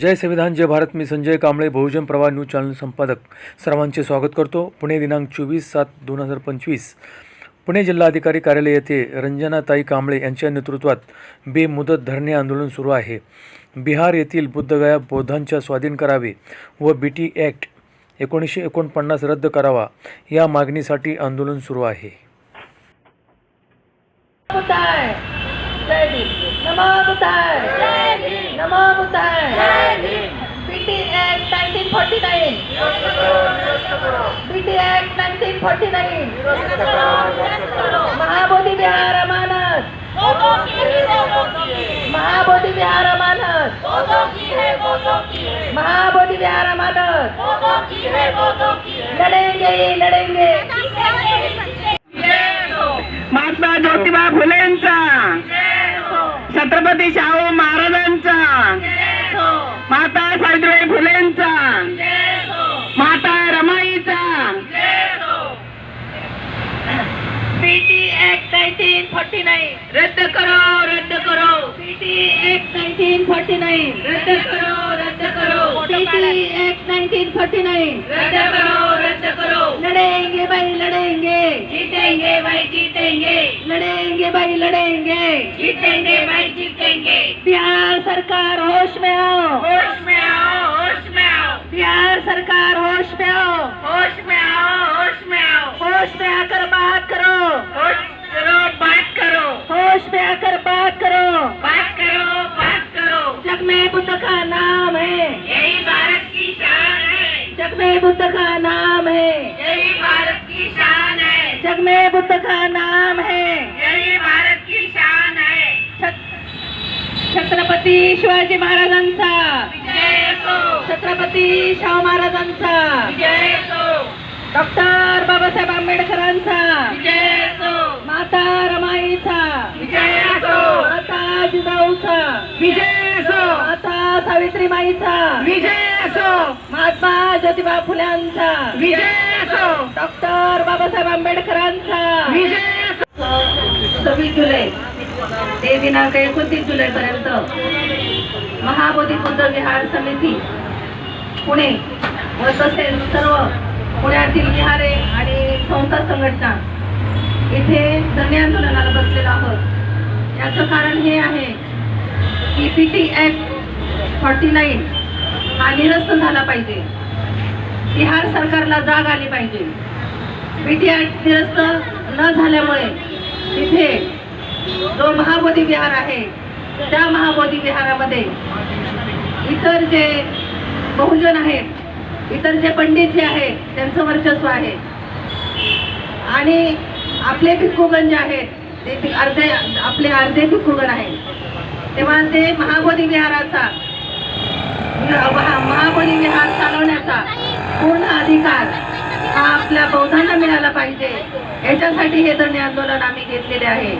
जय संविधान जय भारत मी संजय कांबळे बहुजन प्रवाह news channel संपादक. सर्वांचे स्वागत करतो. पुणे दिनांक चोवीस सात दोन हजार पंचवीस. पुणे जिल्हाधिकारी कार्यालय येथे रंजनाताई कांबळे यांच्या नेतृत्वात बेमुदत धरणे आंदोलन सुरू आहे. बिहार येथील बुद्धगया बौद्धांच्या स्वाधीन करावे व बी टी ॲक्ट एकोणीसशे एकोणपन्नास रद्द करावा या मागणीसाठी आंदोलन सुरू आहे. बुद्धाय. जय नमो बुद्धाय जय भीम नमो बुद्धाय BT act 1949 BT act 1949 Mahabodhi Vihar अमानत. महाबोधी विहार अमानत. महाबोधी विहार अमानत. लड़ेंगे ही लड़ेंगे महात्मा ज्योतिबा फुलेंचा. छत्रपती शाहू महाराजांचा. माता सावित्रीबाई फुलेंचा. माता रमाईचा. ऍक्ट 1949 रद्द करो रद्द करो. ऍक्ट 1949 रद्द करो रद्द करो. बीटी ऍक्ट 1949 रद्द करो रद्द करो. लड़ेंगे भाई लड़ेंगे जीतेंगे भाई जीतेंगे. लड़ेंगे भाई लड़ेंगे जीतेंगे भाई जीतेंगे बिहार सरकार होश में आओ। होश में आओ होश में आओ। बिहार सरकार होश में आओ। होश में आओ होश में आओ। होश में आकर बात करो। होश करो बात करो। होश में आकर बात करो। बात करो बात करो। जग में बुद्ध का नाम है। यही भारत की शान है। जग में बुद्ध का नाम है। यही भारत की शान है। जग में बुद्ध का नाम है। छत्रपती शिवाजी महाराजांचा. छत्रपती शाहू महाराजांचा. डॉक्टर बाबासाहेब आंबेडकरांचा. माता रमाईचा. माता जिजाऊचा. माता सावित्रीबाईचा. विजय असो महात्मा ज्योतिबा फुल्यांचा. डॉक्टर बाबासाहेब आंबेडकरांचा. सव्वीस जुलै ते दिनांक एकोणतीस जुलै पर्यंत महाबोधी बुद्ध विहार समिती पुणे व तसेच सर्व पुण्यातील विहारे आणि संस्था संघटना इथे धन्य आंदोलनाला बसलेलो आहोत. याचं कारण हे आहे की P T act forty nine हा निरस्त झाला पाहिजे. बिहार सरकारला जाग आली पाहिजे. पी टी ॲक्ट निरस्त न झाल्यामुळे तिथे जो महाबोधी विहार आहे त्या महाबोधी विहारामध्ये इतर जे बहुजन आहेत इतर जे पंडित जे आहेत त्यांचं वर्चस्व आहे. आणि आपले भिक्खूगण जे आहेत ते अर्धे आपले अर्धे भिक्खूगण आहेत. तेव्हा ते महाबोधी विहाराचा महा- महाबोधी विहार चालवण्याचा पूर्ण अधिकार हा आपल्या बौद्धांना मिळाला पाहिजे. याच्यासाठी हे धरणे आंदोलन आम्ही घेतलेले आहे.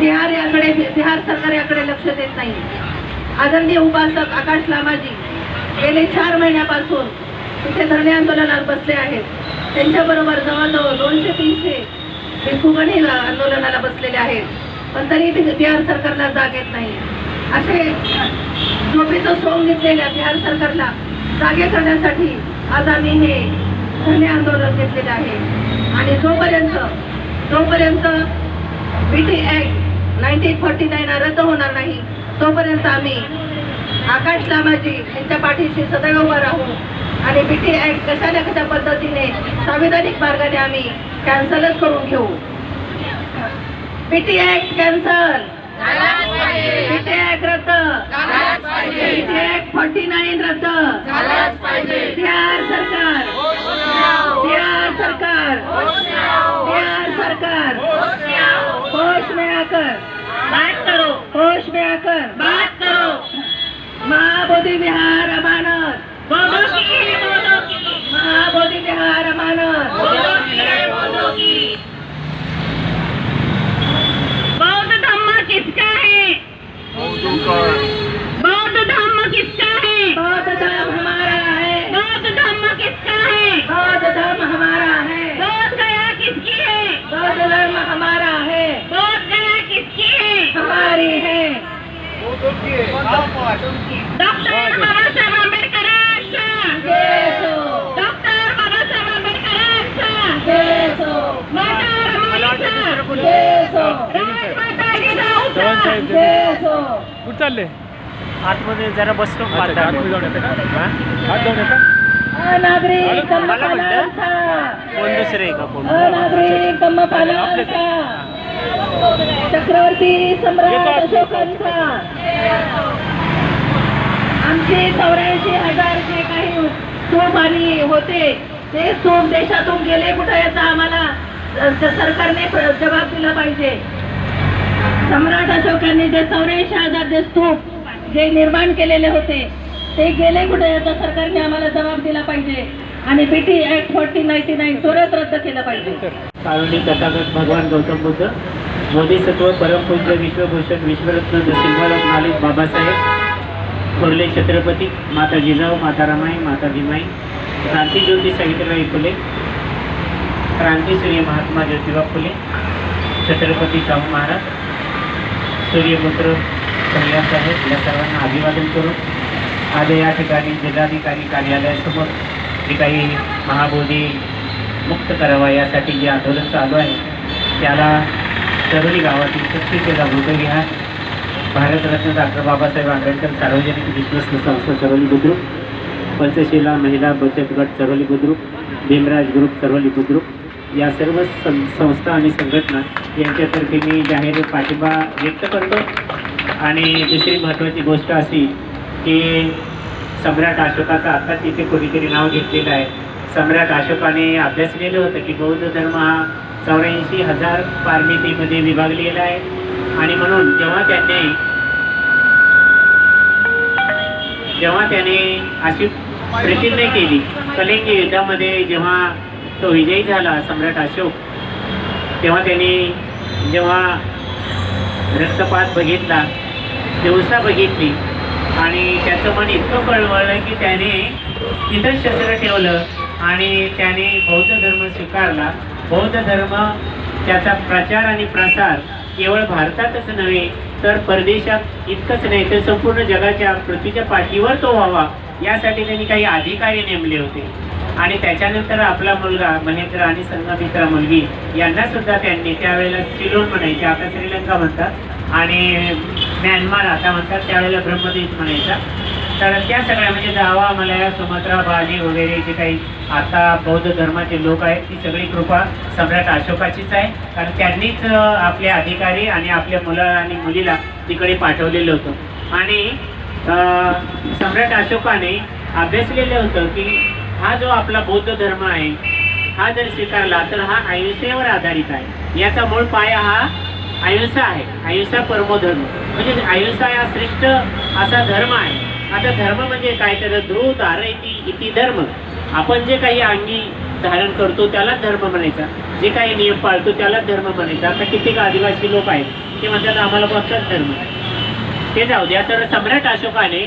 बिहार याकडे बिहार सरकार याकडे लक्ष देत नाही. आदरणीय उपासक आकाश लामाजी गेले चार महिन्यापासून तिथे धरणे आंदोलनात बसले आहेत. त्यांच्याबरोबर जवळजवळ दोनशे तीनशे भिक्खुगण आंदोलनाला बसलेले आहेत. पण तरी बिहार सरकारला जाग येत नाही. असे झोपेचं सोंग घेतलेल्या बिहार सरकारला जागे करण्यासाठी आज आम्ही हे धरणे आंदोलन घेतलेले आहे. आणि जोपर्यंत जोपर्यंत B T act nineteen forty nine रद्द होणार नाही तोपर्यंत आम्ही आकाश लामाजी यांच्या पाठीशी सदैव उभं राहू. आणि बी टी ॲक्ट कशा ना कशा पद्धतीने संविधानिक मार्गाने आम्ही कॅन्सलच करून घेऊ. B T act cancel B T act रद्द. B T act forty nine रद्द. बिहार सरकार सरकार. बिहार सरकार. होश में आकर. बात करो. होश में आकर. बात करो. महाबोधि विहार. धर्म हमारा है। बौद्ध किसकी है? हमारी है। डॉक्टर बाबा साहब अम्बेडकर डॉक्टर बाबा साहब अम्बेडकर आतमध्ये जरा बसतो हात जाऊन अनागरिक कोण दुसरे का कोण चक्रवर्ती सम्राट अशोकांचा. आमचे चौऱ्याऐंशी हजार जे काही स्तूप आणि होते ते स्तूप देशातून गेले कुठे याचा आम्हाला सरकारने जबाब दिला पाहिजे. सम्राट अशोकांनी जे चौऱ्याऐंशी हजार जे स्तूप जे निर्माण केलेले होते ते गेले कुठे? याचा सरकारने आम्हाला जबाब दिला पाहिजे. आणि BT act fourteen ninety nine त्वरित रद्द केलं पाहिजे. कारुणी तथागत भगवान गौतम बुद्ध बोधिसत्व परमपूज्य विश्वभूषण विश्वरत्न नरसिंहराव मालिक बाबासाहेब थोरले छत्रपती माता जिजाऊ माता रमाई माता भीमाई क्रांतीज्योती सावित्रीबाई फुले क्रांतीसूर्य महात्मा ज्योतिबा फुले छत्रपती शाहू महाराज सूर्यपुत्र कल्याण साहेब या सर्वांना अभिवादन करून आज या ठिकाणी जिल्हाधिकारी कार्यालयासमोर जी काही महाबोधी मुक्त करावा यासाठी जे आंदोलन चालू आहे त्याला चरोली गावातील स्वच्छतेचा जागृतविहार भारतरत्न डॉक्टर बाबासाहेब आंबेडकर सार्वजनिक विश्वस्त संस्था चरोली बुद्रुक पंचशिला महिला बचत गट चरोली बुद्रुक भीमराज ग्रुप चरोली बुद्रुक या सर्व सं संस्था आणि संघटना यांच्यातर्फे मी जाहीर पाठिंबा व्यक्त करतो. आणि दुसरी महत्त्वाची गोष्ट अशी की सम्राट अशोकाचं आत्ताच इथे कोणीतरी नाव घेतलेलं आहे. सम्राट अशोकाने अभ्यासलेलं होतं की बौद्ध धर्म हा चौऱ्याऐंशी हजार पारमितीमध्ये विभागलेला आहे. आणि म्हणून जेव्हा त्यांनी जेव्हा त्याने अशी प्रतिज्ञा केली कलिंग युद्धामध्ये जेव्हा तो विजयी झाला सम्राट अशोक तेव्हा त्यांनी जेव्हा रक्तपात बघितला दिवसा बघितली आणि त्याचं मन इतकं कळवळलं की त्याने तिथं शस्त्र ठेवलं आणि त्याने बौद्ध धर्म स्वीकारला. बौद्ध धर्म त्याचा प्रचार आणि प्रसार केवळ भारतातच नव्हे तर परदेशात इतकंच नाही तर संपूर्ण जगाच्या पृथ्वीच्या पाठीवर तो व्हावा यासाठी त्यांनी काही अधिकारी नेमले होते. आणि त्याच्यानंतर आपला मुलगा महेंद्र आणि संगमित्रा मुलगी यांना सुद्धा त्यांनी त्यावेळेला सिलोन म्हणायचे आता श्रीलंका म्हणतात. आणि म्यानमार आता म्हणतात त्यावेळेला ब्रह्मदेश म्हणायचा. तर त्या सगळ्या म्हणजे जावा मलया सुमात्रा बाली वगैरे जे काही आता बौद्ध धर्माचे लोक आहेत ती सगळी कृपा सम्राट अशोकाचीच आहे. कारण त्यांनीच आपले अधिकारी आणि आपल्या मुला आणि मुलीला तिकडे पाठवलेलं होतं. आणि अं, सम्राट अशोकाने अभ्यासलेलं होतं की हा जो आपला बौद्ध धर्म आहे हा जर स्वीकारला तर हा अहिंसेवर आधारित आहे. याचा मूळ पाया हा अहिंसा आहे. अहिंसा परमोधर्म. म्हणजे अहिंसा हा श्रेष्ठ असा धर्म आहे. आता धर्म म्हणजे काय? तर ध्रुव धारयती इति धर्म. आपण जे काही अंगी धारण करतो त्याला धर्म म्हणायचा. जे काही नियम पाळतो त्याला धर्म म्हणायचा. आता कित्येक आदिवासी लोक आहेत ते म्हणतात आम्हाला फक्त धर्म ते जाऊ द्या. तर सम्राट अशोकाने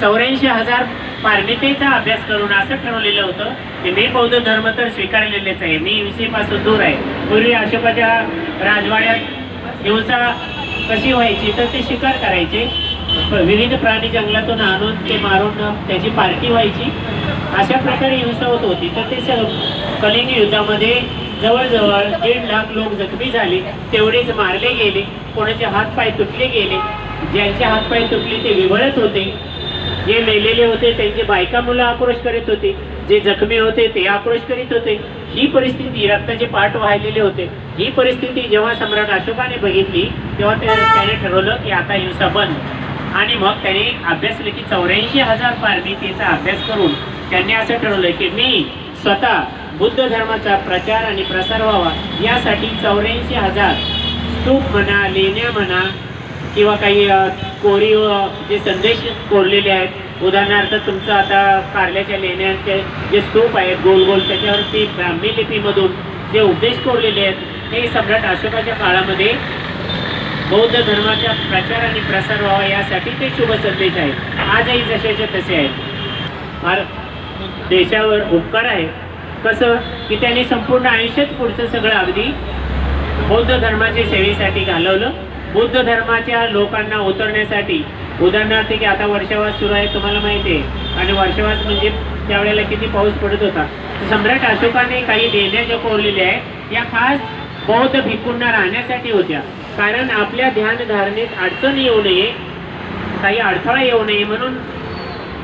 चौऱ्याऐंशी हजार पारमितेचा अभ्यास करून असं ठरवलेलं होतं की मी बौद्ध धर्म तर स्वीकारलेलेच आहे. मी विषयीपासून दूर आहे. पूर्वी अशोकाच्या राजवाड्यात हिंसा कशी व्हायची तर ते शिकार करायचे. विविध प्राणी जंगलातून आणून ते मारून त्याची पार्टी व्हायची. अशा प्रकारे हिंसा होत होती. तर ते स- कलिंग युद्धामध्ये जवळजवळ दीड लाख लोक जखमी झाले. तेवढेच मारले गेले. कोणाचे हातपाय तुटले गेले. ज्यांचे हातपाय तुटले ते विवळत होते. जे मेलेले होते त्यांचे बायका मुलं आक्रोश करीत होते. जे जखमी होते ते आक्रोश करीत होते. ही परिस्थिती रक्ताचे पाठ वाहिलेले होते. ही परिस्थिती जेव्हा सम्राट अशोकाने बघितली तेव्हा ते त्याने ठरवलं की आता हिंसा बंद. आणि मग त्याने अभ्यासले की चौऱ्याऐंशी हजार पारमितीचा अभ्यास करून त्यांनी असं ठरवलं की मी स्वतः बुद्ध धर्माचा प्रचार आणि प्रसार व्हावा. यासाठी चौऱ्याऐंशी हजार स्तूप म्हणा लेण्या म्हणा किंवा काही कोरीव जे संदेश कोरलेले आहेत उदाहरणार्थ तुमचं आता कारल्याच्या लेण्यांचे जे स्तूप आहेत गोल गोल त्याच्यावरती ब्राह्मी लिपीमधून जे उपदेश कोरलेले आहेत हे सम्राट अशोकाच्या काळामध्ये बौद्ध धर्माचा प्रचार आणि प्रसार व्हावा यासाठी ते शुभ संदेश आहेत. आजही जशाचे तसे आहेत. फार देशावर उपकार आहे. कसं? की त्यांनी संपूर्ण आयुष्यच पुढचं सगळं अगदी बौद्ध धर्माच्या सेवेसाठी घालवलं. बुद्ध धर्माच्या लोकांना उतरण्यासाठी. उदाहरणार्थ की आता वर्षावास सुरू आहे तुम्हाला माहिती आहे. आणि वर्षावास म्हणजे त्यावेळेला किती पाऊस पडत होता. सम्राट अशोकाने काही देण्या ज्या कोरलेल्या आहेत या खास बौद्ध भिकूंना राहण्यासाठी होत्या. कारण आपल्या ध्यानधारणेत अडचण येऊ नये काही अडथळा येऊ नये म्हणून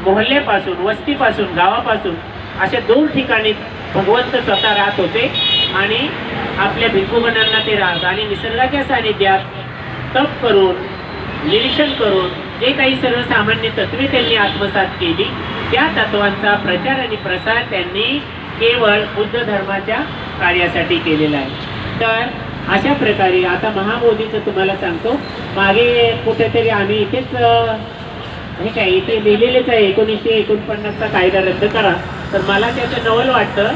मोहल्ल्यापासून वस्तीपासून गावापासून अशा दोन ठिकाणी भगवंत स्वतः राहत होते. आणि आपल्या भिक्खूगणांना ते राहत आणि निसर्गाच्या सानिध्यात तप करून निरीक्षण करून जे काही सर्वसामान्य तत्वे त्यांनी आत्मसात केली त्या तत्वांचा प्रचार आणि प्रसार त्यांनी केवळ बुद्ध धर्माच्या कार्यासाठी केलेला आहे. तर अशा प्रकारे आता महाबोधीचं तुम्हाला सांगतो. मागे कुठेतरी आम्ही इथेच हे काय इथे लिहिलेलेच आहे एकोणीसशे एकोणपन्नासचा कायदा रद्द करा. तर मला त्याचं नवल वाटतं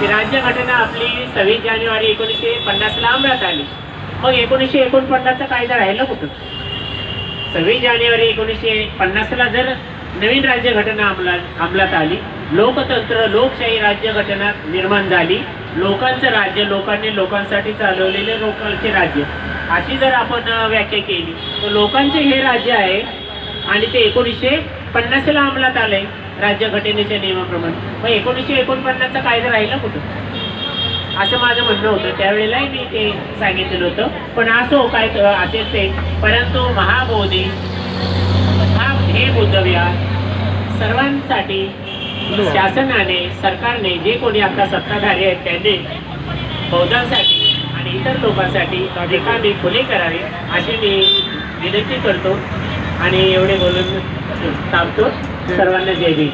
की राज्यघटना आपली सव्वीस जानेवारी एकोणीसशे पन्नासला अंमलात आली. मग एकोणीसशे एकोणपन्नासचा कायदा राहिला कुठं? सव्वीस जानेवारी एकोणीसशे पन्नासला जर नवीन राज्यघटना अंमलात अंमलात आली लोकतंत्र लोकशाही राज्यघटना निर्माण झाली लोकांचं राज्य लोकांनी लोकांसाठी चालवलेले लोकांचे राज्य अशी जर आपण व्याख्या केली तर लोकांचे हे राज्य आहे आणि ते एकोणीसशे पन्नासला अंमलात आहे राज्यघटनेच्या नियमाप्रमाणे. मग एकोणीसशे एकोणपन्नासचा कायदा राहिला कुठं? असं माझं म्हणणं होतं. त्यावेळेलाही मी ते सांगितलेलं होतं. पण असो काय असेल ते. परंतु महाबोधी हा हे बुद्धविहार सर्वांसाठी शासनाने सरकारने जे कोणी आता सत्ताधारी आहेत त्यांनी बौद्धांसाठी आणि इतर लोकांसाठी रिकामी खुले करावे अशी मी विनंती करतो आणि एवढे बोलून थांबतो. सर्वांना जय भीम.